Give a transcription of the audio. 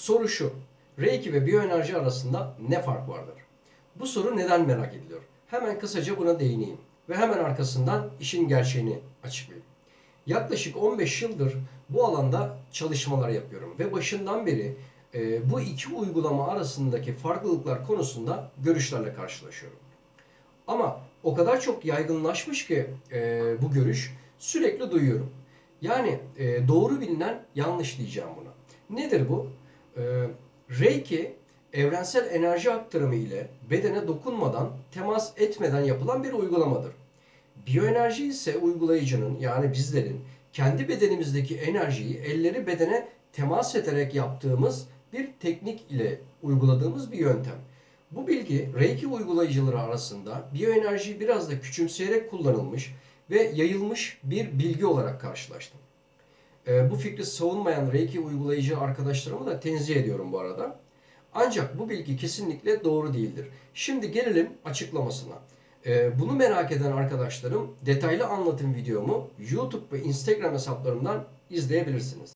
Soru şu. Reiki ve biyoenerji arasında ne fark vardır? Bu soru neden merak ediliyor? Hemen kısaca buna değineyim ve hemen arkasından işin gerçeğini açıklayayım. Yaklaşık 15 yıldır bu alanda çalışmalar yapıyorum ve başından beri e, bu iki uygulama arasındaki farklılıklar konusunda görüşlerle karşılaşıyorum. Ama o kadar çok yaygınlaşmış ki e, bu görüş sürekli duyuyorum. Yani e, doğru bilinen yanlış diyeceğim buna. Nedir bu? E, Reiki evrensel enerji aktarımı ile bedene dokunmadan, temas etmeden yapılan bir uygulamadır. Biyoenerji ise uygulayıcının yani bizlerin kendi bedenimizdeki enerjiyi elleri bedene temas ederek yaptığımız bir teknik ile uyguladığımız bir yöntem. Bu bilgi Reiki uygulayıcıları arasında biyoenerjiyi biraz da küçümseyerek kullanılmış ve yayılmış bir bilgi olarak karşılaştım. Ee, bu fikri savunmayan Reiki uygulayıcı arkadaşlarımı da tenzih ediyorum bu arada. Ancak bu bilgi kesinlikle doğru değildir. Şimdi gelelim açıklamasına. Ee, bunu merak eden arkadaşlarım detaylı anlatım videomu YouTube ve Instagram hesaplarımdan izleyebilirsiniz.